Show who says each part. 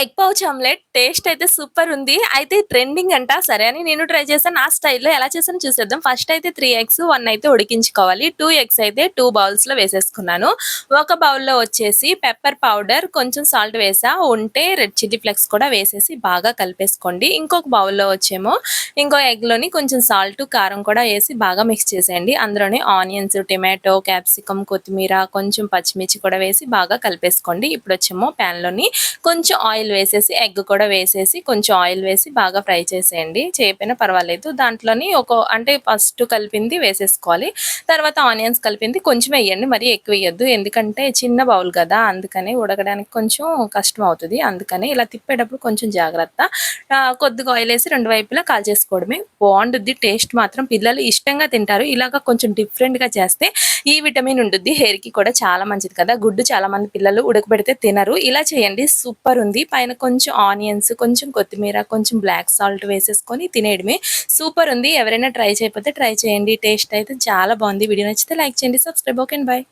Speaker 1: Egg pouch omelette taste అయితే super ఉంది. అయితే ట్రెండింగ్ అంట. సరే అని నేను ట్రై చేశాను. నా స్టైల్లో ఎలా చేసాను చూసేద్దాం. ఫస్ట్ అయితే త్రీ ఎగ్స్ వన్ అయితే ఉడికించుకోవాలి. టూ ఎగ్స్ అయితే టూ బౌల్స్లో వేసేసుకున్నాను. ఒక బౌల్లో వచ్చేసి పెప్పర్ పౌడర్ కొంచెం సాల్ట్ వేసా. ఉంటే రెడ్ చిల్లీ ఫ్లెక్స్ కూడా వేసేసి బాగా కలిపేసుకోండి. ఇంకొక బౌల్లో వచ్చేమో ఇంకో ఎగ్లోని కొంచెం సాల్ట్ కారం కూడా వేసి బాగా మిక్స్ చేసేయండి. అందులోనే ఆనియన్స్ టొమాటో క్యాప్సికమ్ కొత్తిమీర కొంచెం పచ్చిమిర్చి కూడా వేసి బాగా కలిపేసుకోండి. ఇప్పుడు వచ్చేమో ప్యాన్లోని కొంచెం ఆయిల్ వేసేసి ఎగ్ కూడా వేసేసి కొంచెం ఆయిల్ వేసి బాగా ఫ్రై చేసేయండి. చేయపోయినా పర్వాలేదు. దాంట్లోని ఒక అంటే ఫస్ట్ కలిపింది వేసేసుకోవాలి. తర్వాత ఆనియన్స్ కలిపింది కొంచెం వేయండి. మరి ఎక్కువ వేయద్దు. ఎందుకంటే చిన్న బౌల్ కదా. అందుకని ఉడకడానికి కొంచెం కష్టం అవుతుంది. అందుకని ఇలా తిప్పేటప్పుడు కొంచెం జాగ్రత్త. కొద్దిగా ఆయిల్ వేసి రెండు వైపులా కాల్ చేసుకోవడమే. బాగుంటుంది టేస్ట్ మాత్రం పిల్లలు ఇష్టంగా తింటారు. ఇలాగ కొంచెం డిఫరెంట్గా గా చేస్తే ఈ విటమిన్ ఉంటుంది హెయిర్కి కూడా చాలా మంచిది కదా. గుడ్డు చాలా మంది పిల్లలు ఉడకబెడితే తినరు. ఇలా చేయండి. సూపర్ ఉంది. పైన కొంచెం ఆనియన్స్ కొంచెం కొత్తిమీర కొంచెం బ్లాక్ సాల్ట్ వేసేసుకొని తినేయడమే సూపర్ ఉంది. ఎవరైనా ట్రై చేయకపోతే ట్రై చేయండి. టేస్ట్ అయితే చాలా బాగుంది. వీడియో నచ్చితే లైక్ చేయండి. Subscribe okay bye